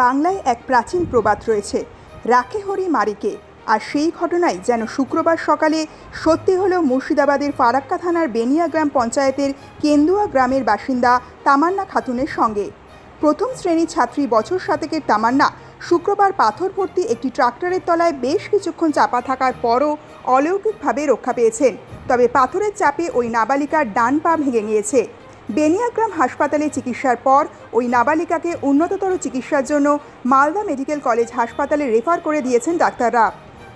বাংলায় এক প্রাচীন প্রবাদ রয়েছে, রাখে হরি মারিকে। আর সেই ঘটনাই যেন শুক্রবার সকালে সত্যি হলো মুর্শিদাবাদের ফারাক্কা থানার বেনিয়া গ্রাম পঞ্চায়েতের কেন্দুয়া গ্রামের বাসিন্দা তামান্না খাতুনের সঙ্গে। প্রথম শ্রেণির ছাত্রী বছর সাতেকের তামান্না শুক্রবার পাথর ভর্তি একটি ট্রাক্টরের তলায় বেশ কিছুক্ষণ চাপা থাকার পরও অলৌকিকভাবে রক্ষা পেয়েছেন। তবে পাথরের চাপে ওই নাবালিকার ডান পা ভেঙে গিয়েছে। বেনিয়াগ্রাম হাসপাতালে চিকিৎসার পর ওই নাবালিকাকে উন্নততর চিকিৎসার জন্য মালদা মেডিকেল কলেজ হাসপাতালে রেফার করে দিয়েছেন ডাক্তাররা।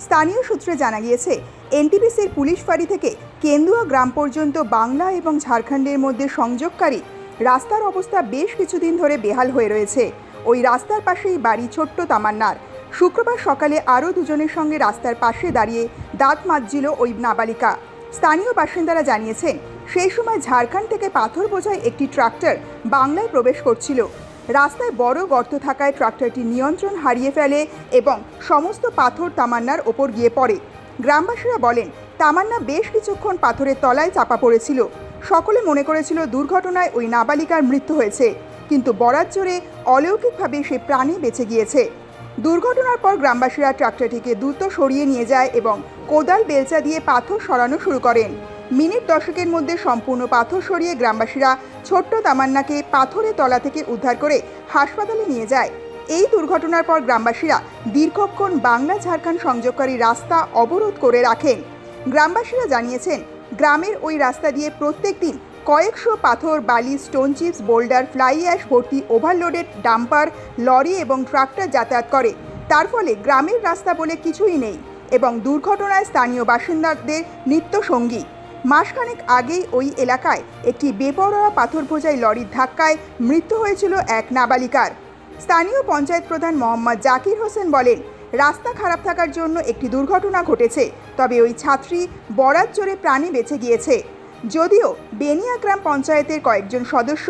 স্থানীয় সূত্রে জানা গিয়েছে, এনটিপিসির পুলিশ ফাঁড়ি থেকে কেন্দুয়া গ্রাম পর্যন্ত বাংলা এবং ঝাড়খণ্ডের মধ্যে সংযোগকারী রাস্তার অবস্থা বেশ কিছুদিন ধরে বেহাল হয়ে রয়েছে। ওই রাস্তার পাশেই বাড়ি ছোট্ট তামান্নার। শুক্রবার সকালে আরও দুজনের সঙ্গে রাস্তার পাশে দাঁড়িয়ে দাঁত মাজছিল ওই নাবালিকা। স্থানীয় বাসিন্দারা জানিয়েছেন সেই সময় ঝাড়খণ্ড থেকে পাথর বোঝায় একটি ট্রাক্টর বাংলায় প্রবেশ করছিল। রাস্তায় বড় গর্ত থাকায় ট্রাক্টরটি নিয়ন্ত্রণ হারিয়ে ফেলে এবং সমস্ত পাথর তামান্নার ওপর গিয়ে পড়ে। গ্রামবাসীরা বলেন, তামান্না বেশ কিছুক্ষণ পাথরের তলায় চাপা পড়েছিল। সকলে মনে করেছিল দুর্ঘটনায় ওই নাবালিকার মৃত্যু হয়েছে, কিন্তু বরাত জোরে অলৌকিকভাবে সে প্রাণে বেঁচে গিয়েছে। দুর্ঘটনার পর গ্রামবাসীরা ট্রাক্টরটিকে দ্রুত সরিয়ে নিয়ে যায় এবং কোদাল বেলচা দিয়ে পাথর সরানো শুরু করেন। মিনিট দশকের মধ্যে সম্পূর্ণ পাথর সরিয়ে গ্রামবাসীরা ছোট্ট তামান্নাকে পাথরের তলা থেকে উদ্ধার করে হাসপাতালে নিয়ে যায়। এই দুর্ঘটনার পর গ্রামবাসীরা দীর্ঘক্ষণ বাংলা ঝাড়খণ্ড সংযোগকারী রাস্তা অবরোধ করে রাখেন। গ্রামবাসীরা জানিয়েছেন, গ্রামের ওই রাস্তা দিয়ে প্রত্যেক দিন কয়েকশো পাথর, বালি, stone chips, boulder, fly ash ভর্তি ওভারলোডেড ডাম্পার, লরি এবং ট্রাক্টর যাতায়াত করে। তার ফলে গ্রামের রাস্তা বলে কিছুই নেই এবং দুর্ঘটনায় স্থানীয় বাসিন্দাদের নিত্য সঙ্গী মাসখানেক আগেই ওই এলাকায় একটি বেপরোয়া পাথর বোঝাই লরির ধাক্কায় মৃত্যু হয়েছিল এক নাবালিকার। স্থানীয় পঞ্চায়েত প্রধান মোহাম্মদ জাকির হোসেন বলেন, রাস্তা খারাপ থাকার জন্য একটি দুর্ঘটনা ঘটেছে, তবে ওই ছাত্রী বরাত জোরে প্রাণে বেঁচে গিয়েছে। যদিও বেনিয়া গ্রাম পঞ্চায়েতের কয়েকজন সদস্য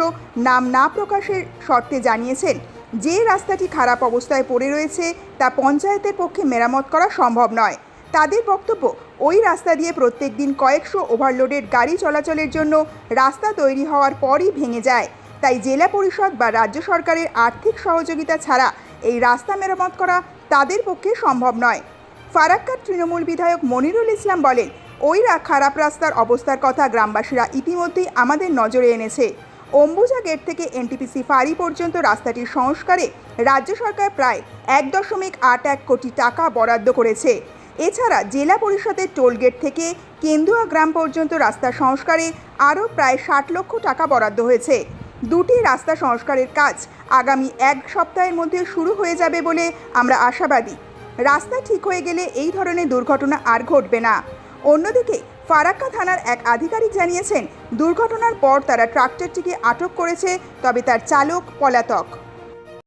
নাম না প্রকাশের শর্তে জানিয়েছেন, যে রাস্তাটি খারাপ অবস্থায় পড়ে রয়েছে তা পঞ্চায়েতের পক্ষে মেরামত করা সম্ভব নয়। তাদের বক্তব্য, ওই রাস্তা দিয়ে প্রত্যেক দিন কয়েকশো ওভারলোডের গাড়ি চলাচলের জন্য রাস্তা তৈরি হওয়ার পরই ভেঙে যায়। তাই জেলা পরিষদ বা রাজ্য সরকারের আর্থিক সহযোগিতা ছাড়া এই রাস্তা মেরামত করা তাদের পক্ষে সম্ভব নয়। ফারাক্কার তৃণমূল বিধায়ক মনিরুল ইসলাম বলেন, ওই খারাপ রাস্তার অবস্থার কথা গ্রামবাসীরা ইতিমধ্যেই আমাদের নজরে এনেছে। অম্বুজা গেট থেকে এনটিপিসি ফাঁড়ি পর্যন্ত রাস্তাটির সংস্কারে রাজ্য সরকার প্রায় এক দশমিক আট এক কোটি টাকা বরাদ্দ করেছে। এছাড়া জেলা পরিষদের টোলগেট থেকে কেন্দুয়া গ্রাম পর্যন্ত রাস্তা সংস্কারে আরও প্রায় ষাট লক্ষ টাকা বরাদ্দ হয়েছে। দুটি রাস্তা সংস্কারের কাজ আগামী এক সপ্তাহের মধ্যে শুরু হয়ে যাবে বলে আমরা আশাবাদী। রাস্তা ঠিক হয়ে গেলে এই ধরনের দুর্ঘটনা আর ঘটবে না। অন্যদিকে ফারাক্কা থানার এক আধিকারিক জানিয়েছেন, দুর্ঘটনার পর তারা ট্রাক্টরটিকে আটক করেছে, তবে তার চালক পলাতক।